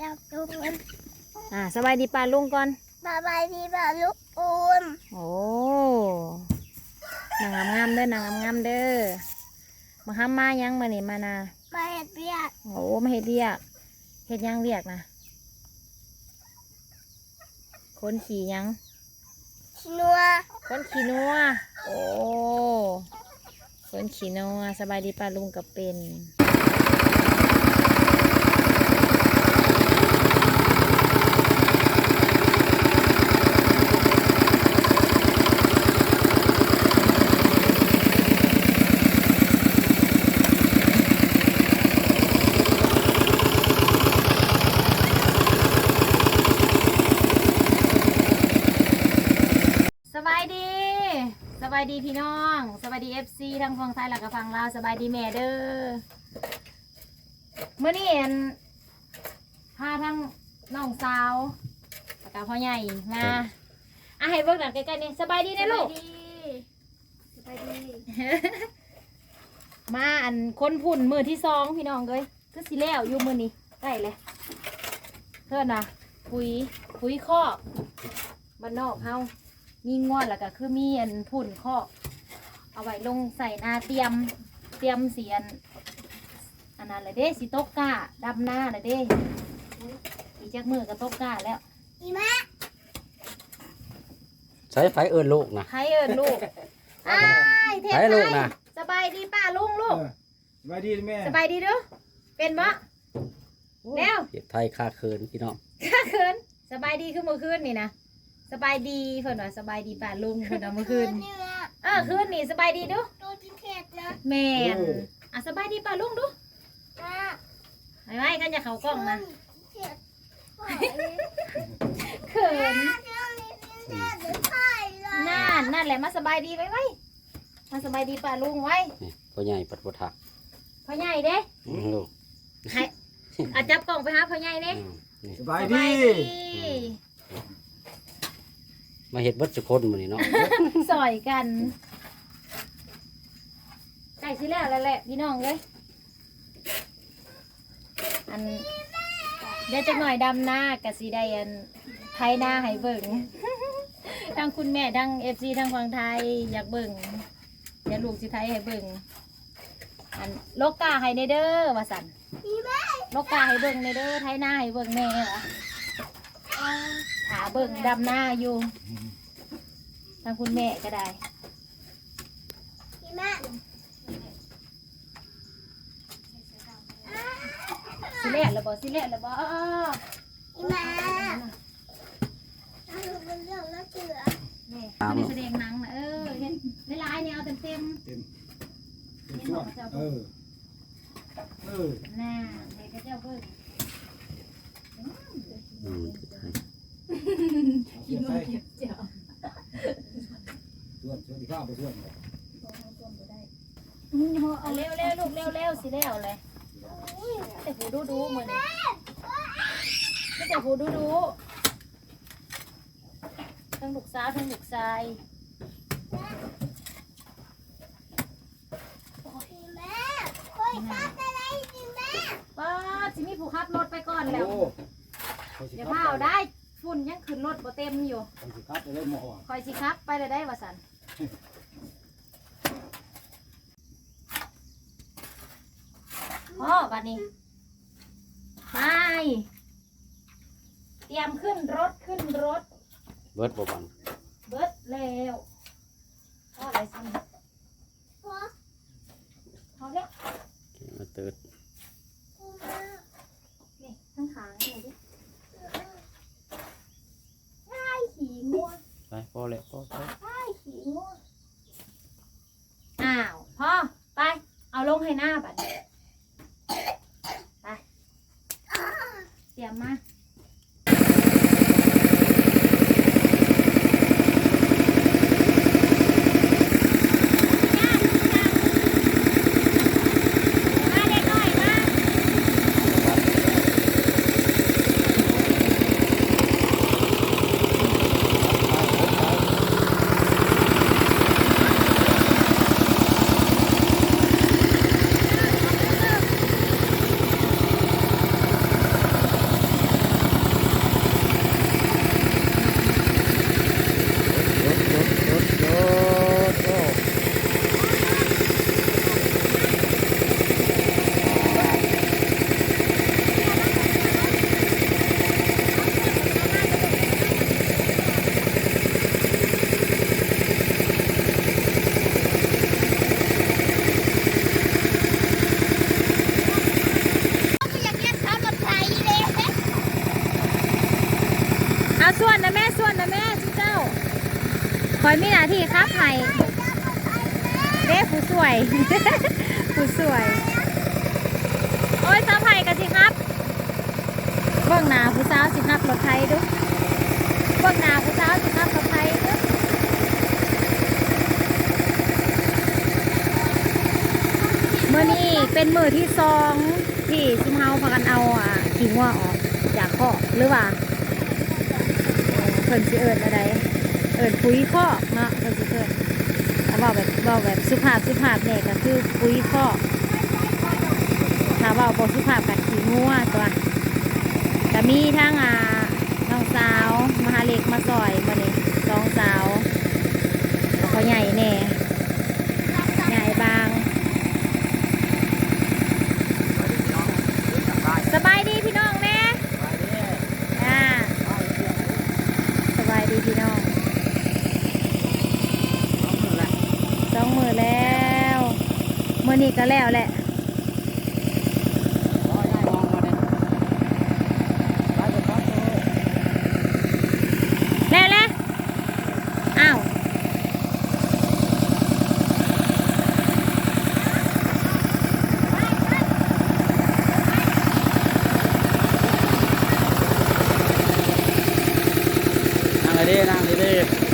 จับลุงอ่าสบายดีป้าลุงก่อนบายบายดีบ่าลูกอูนโอ้นางงามๆเด้อนางงามๆเด้อมาห้ามมายังมานี่มานามาเห็ดเบียดโอ้มาเฮ็ดเรียกเฮ็ดหยังเรียกนะคนขี่หยังชินัวคนขี่นัวโอ้คนขี่นัวสบายดีป้าลุงกับเป็น สบายดี สบายดีพี่น้องสบายดีเอฟซีทั้งฝั่งไทยและก็ฝั่งลาวสบายดีแม่เด้อเมื่อนี้เห็นพาทั้งน้องสาวแล้วก็พ่อใหญ่มาอะให้เบิ่งหนังใกล้ๆนี่สบายดีนะลูก สบายดีมาอันคนผุ่นมือที่สองพี่น้องเลยคือสิแล้วอยู่มือนี้ได้เลยเพื่อนน่ะปุ๋ยปุ๋ยคอกบ้านนอกเฮา มีงวดแล้วก็คือมีอันผุ่นคอกเอาไว้ลงใส่นาเตรียมเตรียมเสียนอันนั้นเลยเด้สิตกกาดำหน้าเลยเด้อีกจักมือก็ตกกาแล้วอีแม่ใช้ไฟเอิญลูกนะใครเอินลูกอ้ายเทพใช้ลูกไทยนะสบายดีป้าลุงลูกเออสบายดีแม่สบายดีเด้อเป็นบ่แล้วเห็ดไทยค่าเคินพี่น้อง ข้าคืนสบายดีคือเมื่อคืนนี่นะ สบายดีเพิ่นว่าสบายดีป่าลุงเพิ่นว่าเมื่อคืนนี่แม่เออคืนนี่สบายดีดูดูที่เข็ดนะแม่นอะสบายดีป่าลุงดูมาไว้ไว้กันจะเข้ากล้องนะเข็ดเขินเรื่องนี้เป็นเรื่องหรือไข่เลยนั่นนั่นแหละมาสบายดีไว้ไว้มาสบายดีป่าลุงไว้นี่พ่อใหญ่ปัดปทักพ่อใหญ่เด้ลูกให้อะจับกล้องไปหาพ่อใหญ่เด้อืมนี่สบายสดีบายดี มาเห็ดเบัดสุคนมื้อนี้เนาะสอยกันใกล้สิแล้วแล้วแหละพี่น้องเอ้ยอันเดี๋ยวจะหน่อยดำหน้ากะสีได้อันไทยหน้าให้เบิ่ง ทั้งคุณแม่ทั้งเอฟซีทั้งฝั่งไทยอยากเบิ่งอยากลูกสิไทยให้เบิ่งอันโลกกาให้ในเด้อว่าสันโลกกาให้เบิ่งในเด้อไทยหน้าให้เบิ่งแน่วะหา เบิ่งดำหน้าอยู่ทั้งคุณแม่ก็ได้แม่สิเละหรือบ่สิเละหรือบ่อีแม่เอาเป็นเรื่องน่าเชื่อนี่เขาได้แสดงหนังนะเออเห็นในลายเนี่ยเอาเต็มเต็มเป็มเนช่วงเออเออน่าเด็กก็เจ้าเบิ่ง อืมเห็ดไทย เสียบใส่ส่วนส่วนที่ข้าวไปส่วนเลยเอาเร็วเร็วลูกเร็วเร็วสิเร็วเลยแต่หูดูดูเหมือนไม่แต่หูดูดูทั้งลูกสาวทั้งลูกชายอีแม่คอยตัดอะไรอีแม่ป้าจิมีผู้ขับรถไปก่อนแล้ว โอ้เดี๋ยวพาเอาได้ ฝุ่นยังขึ้นรถบ่เต็มอยู่เขาสิครับไปเลยหมอคอยสิครับ ไปเลยได้วะสันพ่อบัดนี้ไปเตรียมขึ้นรถขึ้นรถ เบิดบ่บัง เบิดแล้วพ่ออะไรสิพอ พอแล้ว มาเติด นี่ทั้งขางนี่ดิไอ้ขี่งัว ไปพอแล้วพอพอ ไอ้ขี่งัวอ้าวพ่อไป เอาลงให้หน้าบัดนี้ไปเตรียมมามาเด็กหน่อยมา ส่วนนะแม่ส่วนนะแม่ชิเจ้าค อยมีหน้าที่ครับไห้เด้ผู้สวย ผู้สวย โอ้ยสาวไผ่กันสิครับ เบื้องหน้าผู้สาวสิครับรถไทยดูเบื้องหน้าผู้สาวสิครับรถไทยดูเมื่อนี้เป็นมือที่สองที่ซิมเฮาพากันเอาอะขี้งัวออกจากข้อหรือว่าเพิ่นสิเอิญอะไร เอิญปุ๋ยคอกเนาะเพิ่นสิเอาบอกแบบบอกแบบสุภาพสุภาพเนี่ยก็คือปุ๋ยคอกถ้าว่าบสุภาพกับขี้งัวตัวก็มีทั้งอ่าน้องสาวมหาเล็กมาซอยมาเนี่สองสาวเขาใหญ่แน่ใหญ่บาง สบายดีพี่น้องแม่อ่าสบายดีพี่น้องสองมือแล้วมือ นี้ก็แล้วแหละ แล้วแล้วอ้าว นั่งเลยดินั่งเลยดิ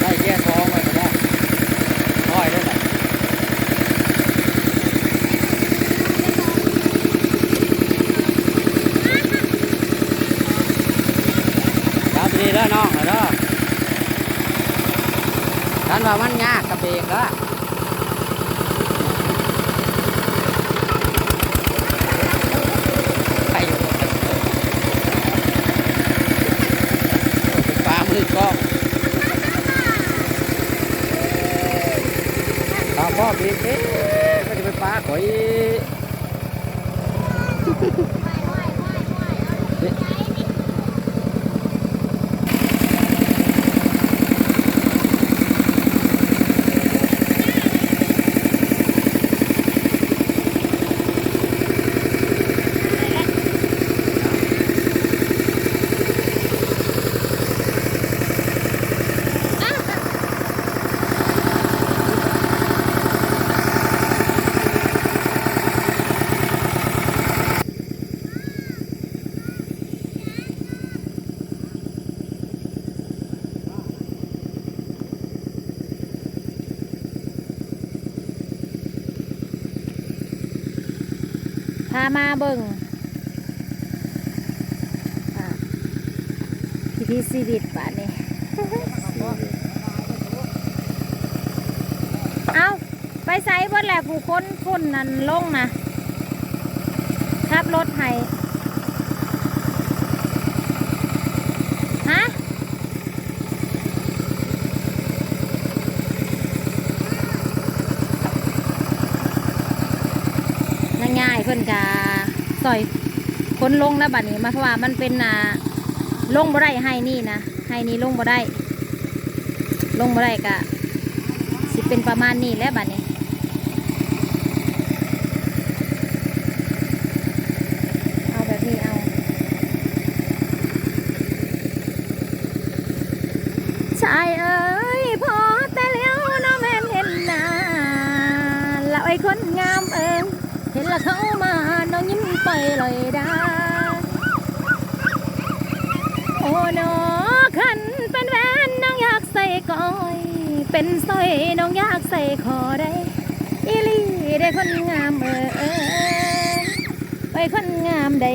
ได้แก้ท้องไว้ก็ได้ค่อยได้แหละรับดีแล้วน้องเลยเด้อ ท่านว่ามันยากกับเบรกแล้วไปอยู่ฟ้ามือกล้องข้าวพ่อเบรกเอ๊ะก็จะไปฟ้าข่อย พามาเบิ่งอ่าพิธีชีวิตป่านี่เอาไปใส่บนแหละผู้คนฝุ่นนั่นลงนะขับรถไห้ฮะ ง่ายๆ เพิ่นกาซอยคนลงแล้วบัดนี้มาเพราะว่ามันเป็นอ่าลงบ่ได้ให้นี่นะให้นี่ลงบ่ได้ ลงบ่ได้กะสิเป็นประมาณนี้แล้วบัดนี้เอาแบบนี้เอาชายเอ้ยพอแต่แล้วน้องแม่นเห็นหน้าแล้วไอ้คนงามเอิมเห็นและเขามาน้องยิ้มไปลอยได้โอ้นอขันเป็นแหวนน้องอยากใส่ก้อย เป็นสร้อยน้องอยากใส่คอได้ อีลีได้คนงามเออเออไปคนงามได้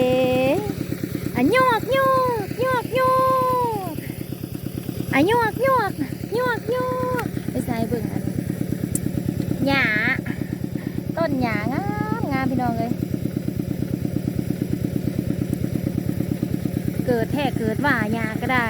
อะโยกโยกโยกโยกอะโยกโยกโยกโยกไปใส่เบิ่งอันนี้หญ้าต้นหญ้างามามพี่น้องเลยเกิดแท้เกิดว่าหยาก็ได้